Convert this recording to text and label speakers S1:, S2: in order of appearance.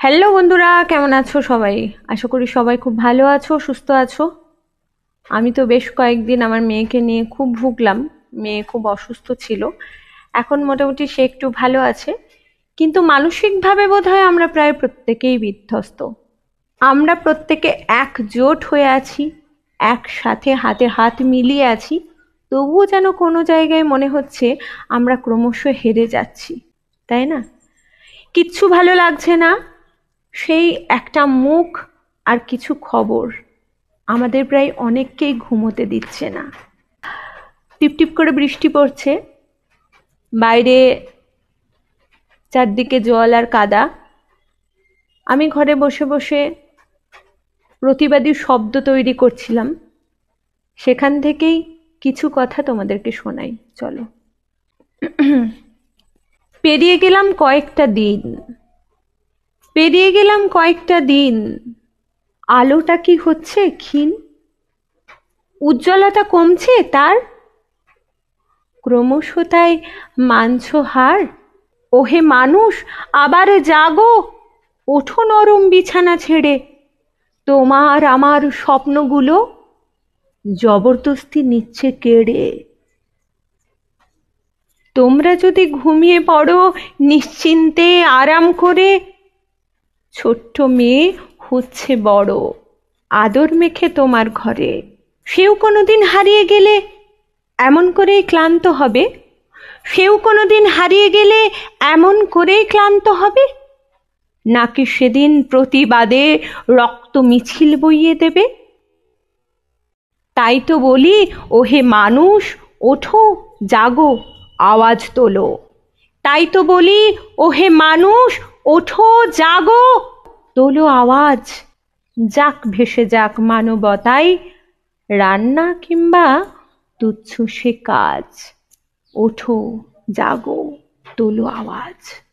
S1: Hello বন্ধুরা, কেমন আছো সবাই? আশা করি সবাই খুব ভালো আছো, সুস্থ আছো। আমি তো বেশ কয়েকদিন আমার মেয়েকে নিয়ে খুব ভুগলাম, মেয়ে খুব অসুস্থ ছিল। এখন মোটামুটি সে একটু ভালো আছে। কিন্তু মানসিকভাবে বোধ হয় আমরা প্রায় প্রত্যেকেই বিধ্বস্ত। আমরা প্রত্যেকে একজোট হয়ে আছি, একসাথে হাতে হাত মিলিয়ে আছি। তবুও যেন কোনো জায়গায় মনে হচ্ছে আমরা ক্রমশ হেরে যাচ্ছি, তাই না? কিচ্ছু ভালো লাগছে না। সেই একটা মুখ আর কিছু খবর আমাদের প্রায় অনেককেই ঘুমোতে দিচ্ছে না। টিপটিপ করে বৃষ্টি পড়ছে। বাইরে চারদিকে জল আর কাদা। আমি ঘরে বসে বসে প্রতিবাদী শব্দ তৈরি করছিলাম। সেখান থেকেই কিছু কথা তোমাদেরকে শোনাই, চলো। পেরিয়ে গেলাম কয়েকটা দিন। পেরিয়ে গেলাম কয়েকটা দিন। আলোটা কি হচ্ছে, ক্ষীণ? উজ্জ্বলতা কমছে তার? ক্রমশ তাই মানছ হার? ওহে মানুষ, আবার জাগো! ওঠো নরম বিছানা ছেড়ে। তোমার আমার স্বপ্নগুলো? জবরদস্তি নিচ্ছে কেড়ে তোমরা যদি ঘুমিয়ে পড়ো, নিশ্চিন্তে আরাম করে ছোট্ট মেয়ে হচ্ছে বড়। আদর মেখে তোমার ঘরে। সেও কোনোদিন হারিয়ে গেলে এমন করেই ক্লান্ত হবে? সেও কোনোদিন হারিয়ে গেলে এমন করেই ক্লান্ত হবে? নাকি সেদিন প্রতিবাদে রক্ত মিছিল বইয়ে দেবে? তাই তো বলি, ওহে মানুষ, ওঠো, জাগো, আওয়াজ তোলো। তাই তো বলি, ওহে মানুষ ওঠো, জাগো। তোলো আওয়াজ। যাক, ভেসে যাক মানবতাই। রান্না কিংবা তুচ্ছ সে কাজ। ওঠো, জাগো তোলো আওয়াজ।